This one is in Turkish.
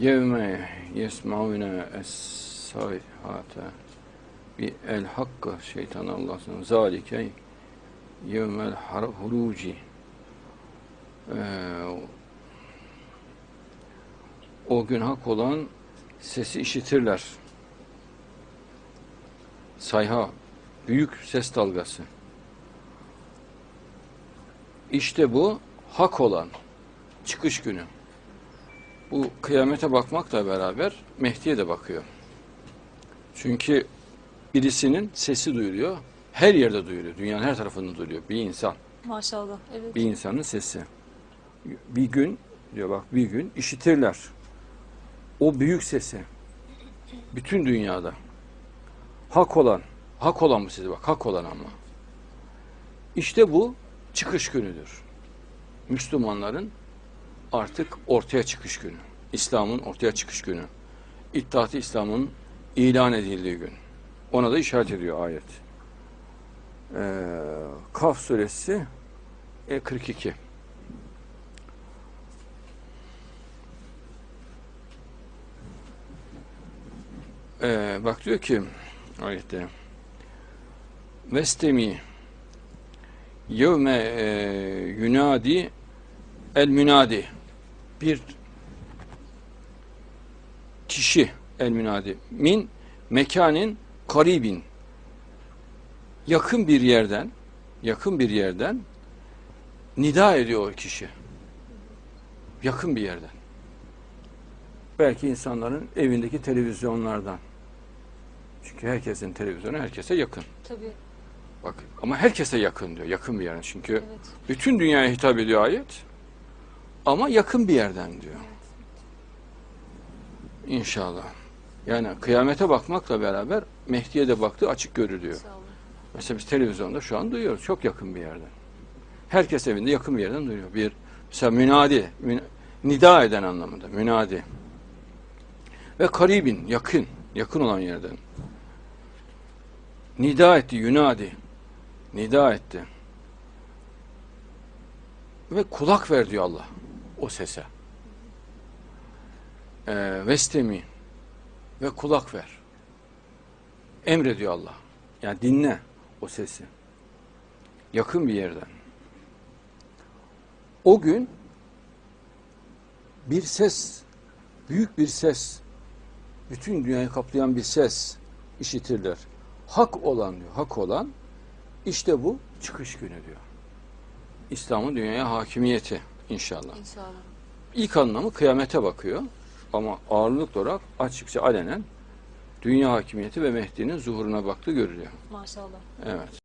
Yevme yesmaune es-sayhate bi el hakkı şeytan Allah'ın zalike yevmel huruci o gün hak olan sesi işitirler. Sayha, büyük ses dalgası. İşte bu hak olan çıkış günü. Bu kıyamete bakmakla beraber Mehdi'ye de bakıyor. Çünkü birisinin sesi duyuluyor. Her yerde duyuluyor. Dünyanın her tarafında duyuluyor. Bir insan. Maşallah. Evet. Bir insanın sesi. Bir gün diyor bak bir gün işitirler. O büyük sesi. Bütün dünyada. Hak olan. Hak olan bu sesi bak. Hak olan ama. İşte bu çıkış günüdür. Müslümanların artık ortaya çıkış günü. İslam'ın ortaya çıkış günü. İttihat-ı İslam'ın ilan edildiği gün. Ona da işaret ediyor ayet. Ee, Kaf suresi e, 42. Ee, bak diyor ki ayette Vestemi yevme e, yunadi el münadi bir kişi el münadi min mekanin karibin yakın bir yerden yakın bir yerden nida ediyor o kişi. Yakın bir yerden. Belki insanların evindeki televizyonlardan. Çünkü herkesin televizyonu herkese yakın. Tabii. Bak ama herkese yakın diyor. Yakın bir yerden. Çünkü Evet. bütün dünyaya hitap ediyor ayet. Ama yakın bir yerden diyor. İnşallah. Yani kıyamete bakmakla beraber Mehdi'ye de baktığı açık görülüyor. İnşallah. Mesela biz televizyonda şu an duyuyoruz. Çok yakın bir yerden. Herkes evinde yakın bir yerden duyuyor. Bir mesela münadi, mün- nida eden anlamında. Münadi. Ve karibin, yakın. Yakın olan yerden. Nida etti, yunadi. Nida etti. Ve kulak ver diyor Allah o sese. Ee, vestemi ve kulak ver. Emrediyor Allah. Yani dinle o sesi. Yakın bir yerden. O gün bir ses, büyük bir ses, bütün dünyayı kaplayan bir ses işitirler. Hak olan diyor, hak olan işte bu çıkış günü diyor. İslam'ın dünyaya hakimiyeti inşallah. İnşallah. İlk anlamı kıyamete bakıyor ama ağırlıklı olarak açıkça alenen dünya hakimiyeti ve Mehdi'nin zuhuruna baktığı görülüyor. Maşallah. Evet.